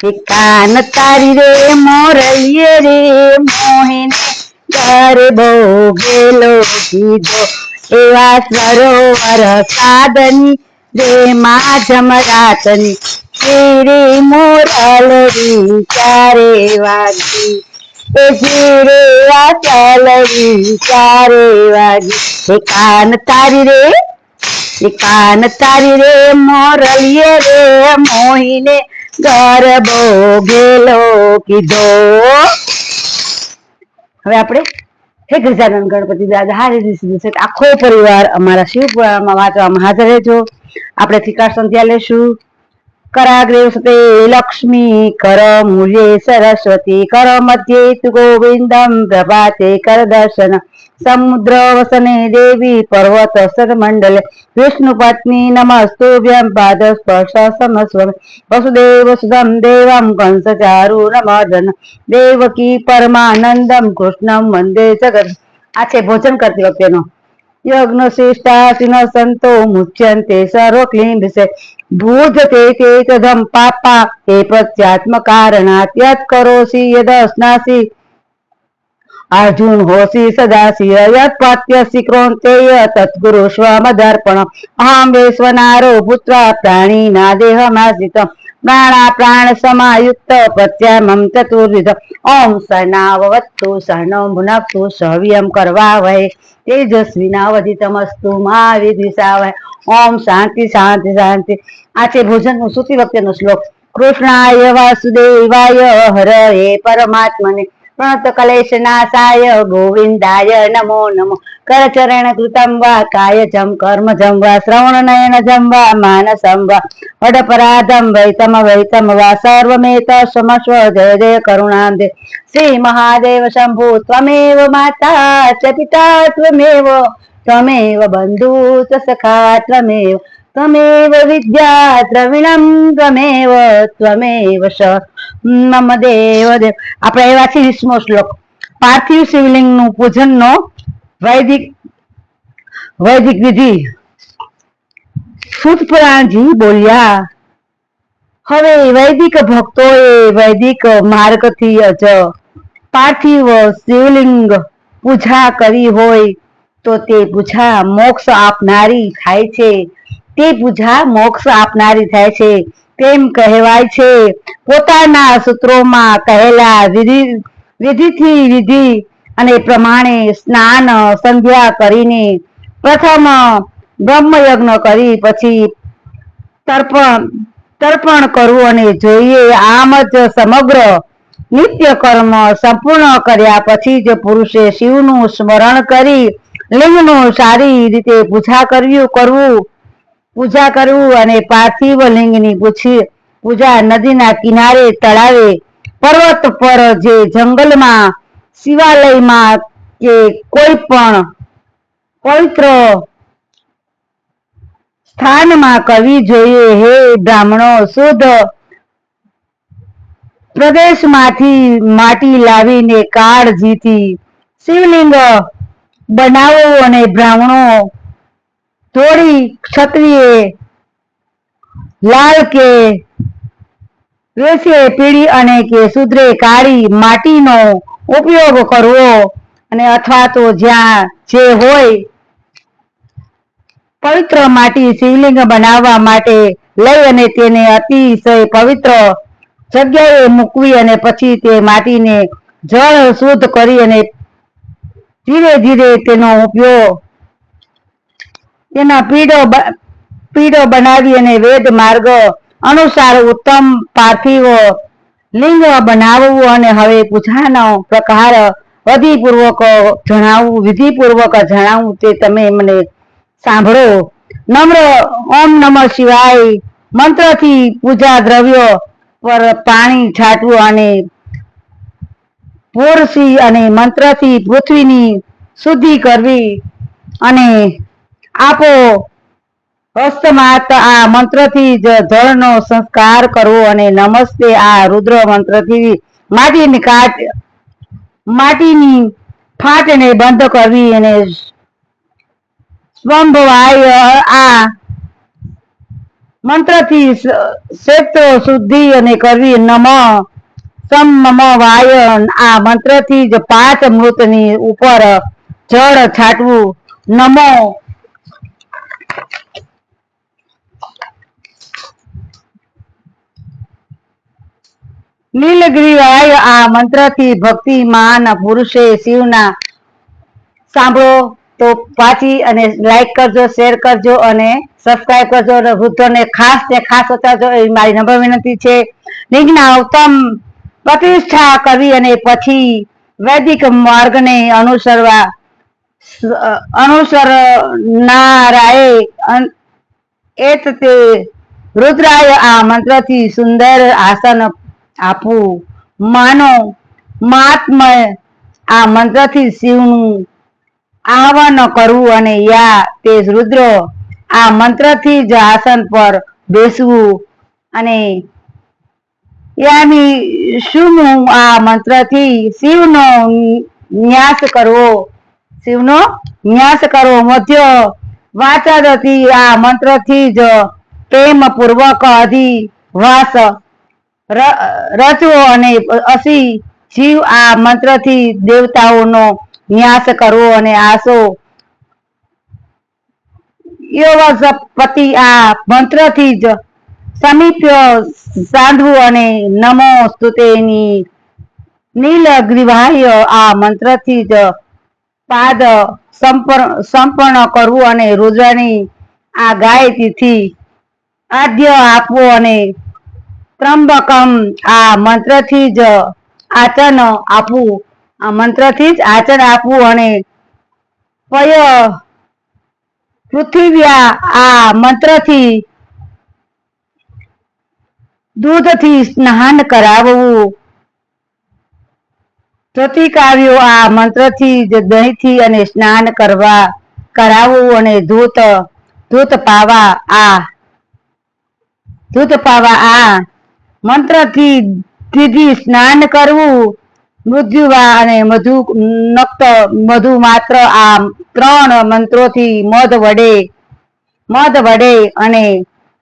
કાન તારી રે, મોરલીએ રે, મોહિને ઘર ભોગેલો કીધો એવા સરોવર સાધની, રે મા જમરાતની. શ્રી મોરલરી ચારે વાગી. એ જીરે વાસલરી ચારે વાગી. એ કાન તારી રે એ કાન તારી રે, મોરલીએ રે, મોહીને ગરબો ગેલો કીધો હવે આપણે હે ગજાનંદ ગણપતિ દાદા હારી દીધું આખો પરિવાર અમારા શિવ પુરાણમાં વાંચવામાં હાજર રહેજો. આપણે થીકા સંધ્યા લેશું. કરાગ્રે સતે લક્ષ્મી કર મૂલ્યે સરસ્વતી કર મધ્યે તુ ગોવિંદમ પ્રભાતે કર દર્શન સમુદ્ર વસને દેવી પર્વત સર મંડલે વિષ્ણુ પત્ની નમસ્તુભ્યમ પાદ સ્પર્શ સમસ્વ વસુદેવ સુધમ દેવમ કંસ ચારુ નમર્દન દેવકી પરમાનંદમ કૃષ્ણમ વંદે જગત આ છે ભોજન કરતી વખતેનો યજ્ઞ શિષ્ટાસીન સંતો મુચ્યંતે સર્વ ક્લિંબસે ભૂજ તે તદમ પાપા તે પ્રત્યાત્મ કારણાત યત કરોસી યદ સ્નાસી અર્જુન હોસી સદાશિય યત પાત્યસી ક્રોંતેય તત્ગુરુ સ્વમદર્પણ અહમ વૈશ્વનારો પુત્ર પ્રાણી ના દેહમાસિત પ્રાણા પ્રાણ સમાયુક્ત પ્રત્યામમ ચતુર્વિધ ઓમ સનાવવત્તુ સહનો ભુનક્તુ સહવ્યમ કરવા વહે તેજસ્વીનાવધિતમસ્તુ મા વિદિશાવહે ઓમ શાંતિ શાંતિ શાંતિ આ છે સુતી વખતેનો શ્લોક કૃષ્ણાય વાસુદેવાય હરએ પરમાત્મને प्रणतकलेशनाशाय गोविन्दाय नमो नमो करचरणकृतं वा कायचं कर्मजं वा श्रवणनयनजं वा मानसं वा वडपराधं वैतमवैतं वा सर्वमेतस्वमस्व जय जय करुणां दे श्रीमहादेव शम्भो त्वमेव माता च पिता त्वमेव त्वमेव बन्धु च सखा त्वमेव પિતા विद्या ત્વમેવ त्वमेव ત્વમેવ શ મમ દેવ દેવ આપણે એવા છે વીસમો શ્લોક. પાર્થિવ શિવલિંગનું પૂજન નો વૈદિક વૈદિક વિધિ. સુત પુરાણજી બોલ્યા, હવે વૈદિક ભક્તોએ વૈદિક માર્ગથી જ પાર્થિવ શિવલિંગ પૂજા કરી હોય તો તે પૂજા મોક્ષ આપનારી થાય છે. તે પૂજા મોક્ષ આપનારી થાય છે. તેમ કહેવાય છે. પોતાના સૂત્રોમાં કહેલા વિધિ, વિધિથી વિધિ અને પ્રમાણે સ્નાન સંધ્યા કરીને પ્રથમ બ્રહ્મયજ્ઞ કરી પછી તર્પણ તર્પણ કરવું અને જોઈએ આમ જ સમગ્ર નિત્ય કર્મ સંપૂર્ણ કર્યા પછી જ પુરુષે શિવનું સ્મરણ કરી, લિંગનું સારી રીતે પૂજા કર્યું, કરવું પૂજા કરવું અને પાર્થિવ લિંગની પૂજા નદીના કિનારે તળાવે પર્વત પર જે જંગલમાં, શિવાલયમાં કે કોઈ પણ પવિત્ર સ્થાનમાં કરવી જોઈએ, હે બ્રાહ્મણો, શુદ્ધ પ્રદેશમાંથી માટી લાવીને કાળ જીતી શિવલિંગ બનાવો અને બ્રાહ્મણો થોડી ક્ષત્રિય લાલ કે વેસે પીળી અને કે શુદ્રે કાળી માટીનો ઉપયોગ કરવો અને અથવા તો જ્યાં જે હોય પવિત્ર માટી શિવલિંગ બનાવવા માટે લઈ અને તેને અતિશય પવિત્ર જગ્યાએ મૂકવી અને પછી તે માટીને જળ શુદ્ધ કરી અને ધીરે ધીરે તેનો ઉપયોગ તેના પીડો પીડો બનાવી અને વેદ માર્ગ અનુસાર ઉત્તમ પાર્થિવો લિંગ બનાવવું અને હવે પૂજાનો પ્રકાર વિધિપૂર્વક જણાવવું વિધિપૂર્વક જણાવવું તે તમે મને સાંભળો. નમ્ર, ઓમ નમ શિવાય. મંત્રથી પૂજા દ્રવ્યો પર પાણી છાંટવું અને પૂરસી અને મંત્રથી પૃથ્વીની શુદ્ધિ કરવી અને આપો. હસ્તમાત આ મંત્રથી જ જળનો સંસ્કાર કરવો અને નમસ્તે આ રુદ્ર મંત્રથી માટીની કાટ માટીની ફાટને બંધ કરવી અને સ્વંભવાય આ મંત્રથી ક્ષેત્રો શુદ્ધિ અને કરવી નમ. સમ વાય આ મંત્રથી જ પાંચ મૃતની ઉપર જળ છાટવું. નમો. નીલગિરીવાય આ મંત્રથી ભક્તિમાન પુરુષે શિવના સાંભળો, તો પાછી અને લાઈક કરજો શેર કરજો અને સબસ્ક્રાઈબ કરજો અને વૃદ્ધોને ખાસ ને ખાસ બતાવજો એ મારી નંબર વિનંતી છે. નિજ્ઞા ઉત્તમ પ્રતિષ્ઠા કરવી અને પછી વૈદિક માર્ગને અનુસરવા, અનુસરનારાએ એ તે રુદ્રાય આ મંત્રથી સુંદર આસન આપવું માનો. મહાત્મય. આ મંત્રથી શિવનું આહવાન કરવું અને યા તે રુદ્ર આ મંત્રથી જ આસન પર બેસવું અને યામી શુનું આ મંત્રથી શિવનો ન્યાસ કરવો. શિવનો ન્યાસ કરવો મધ્ય વાચા આ મંત્રથી જ પ્રેમ પૂર્વક અધિવાસ ર- રચવો અને અસી જીવ આ મંત્રથી દેવતાઓનો ન્યાસ કરવો અને આસો. પતિ આ મંત્રથી જ સમીપ્ય સાંધવું અને નમો સ્તુતેની નીલગ્રીવાય આ મંત્રથી જ પાદ સંપર્ણ કરવું અને રોજાની આ ગાયતીથી આદ્ય આપવું અને ત્રંબકમ. આ મંત્રથી જ આચન આપવું. આ મંત્રથી જ આચન આપવું અને પય પૃથ્વ્યા આ મંત્રથી દૂધથી સ્નાન કરાવવું. પ્રતિકાવ્યો આ મંત્રથી જ દહીંથી અને સ્નાન કરવા કરાવવું અને ધૂત ધૂત પાવા આ, ધૂત પાવા આ મંત્રથી દીધી સ્નાન કરવું મૃત્યુવા અને મધુ નક્ત મધુ માત્ર આ ત્રણ મંત્રોથી મધ વડે મધ વડે અને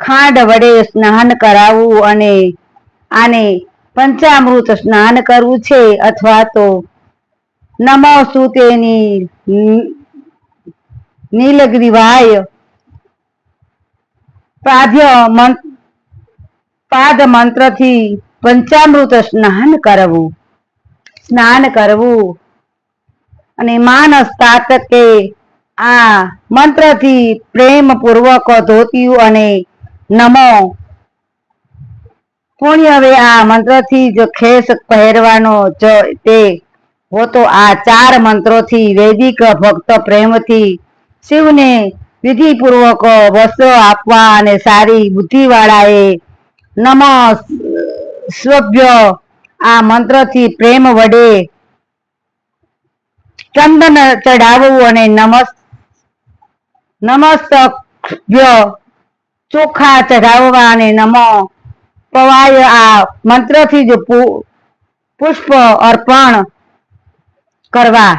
ખાંડ વડે સ્નાન કરાવવું અને આને પંચામૃત સ્નાન કરવું છે અથવા તો નમો સુતેની નીલગ્રીવાય પ્રાધ્ય પાદ મંત્રથી પંચામૃત સ્નાન કરવું. સ્નાન કરવું. અને માનસ તાતકે આ મંત્રથી પ્રેમ પૂર્વક ધોતિયું અને નમો. પુણ્યવે આ મંત્રથી જ ખેસ પહેરવાનો જ તે હોતો આ ચાર મંત્રોથી વૈદિક ભક્ત પ્રેમથી શિવને વિધિપૂર્વક વસ્ત્રો આપવા અને સારી બુદ્ધિવાળાએ નમ. સ્વભ્ય આ મંત્રથી પ્રેમ વડે ચંદન ચઢાવવું અને નમસ્ત નમસ્તભ્ય, ચોખા ચઢાવવા અને નમો. પવાય આ મંત્રથી જ પુષ્પ અર્પણ કરવા.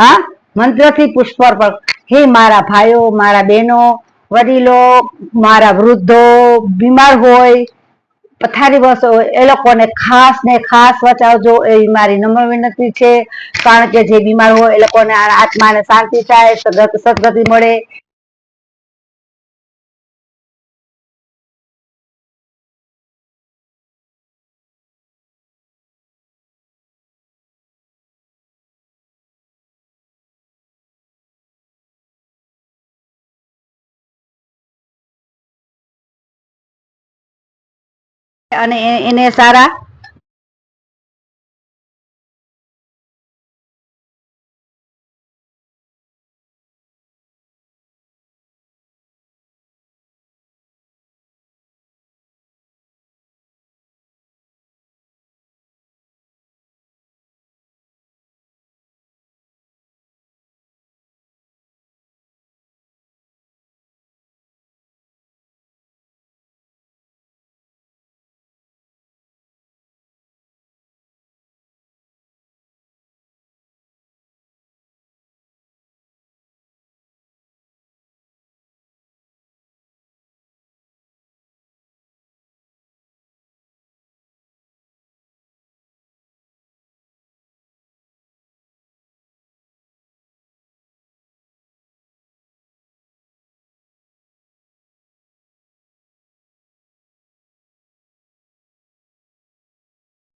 હા? મંત્રથી પુષ્પ અર્પણ. હે મારા ભાઈઓ, મારા બહેનો, વડીલો, મારા વૃદ્ધો, બીમાર હોય પથારી બસો એ લોકોને ખાસ ને ખાસ બચાવજો એવી મારી નમ્ર વિનંતી છે. કારણ કે જે બીમાર હોય એ લોકોને આત્માને શાંતિ થાય સદગતિ મળે. અને એને સારા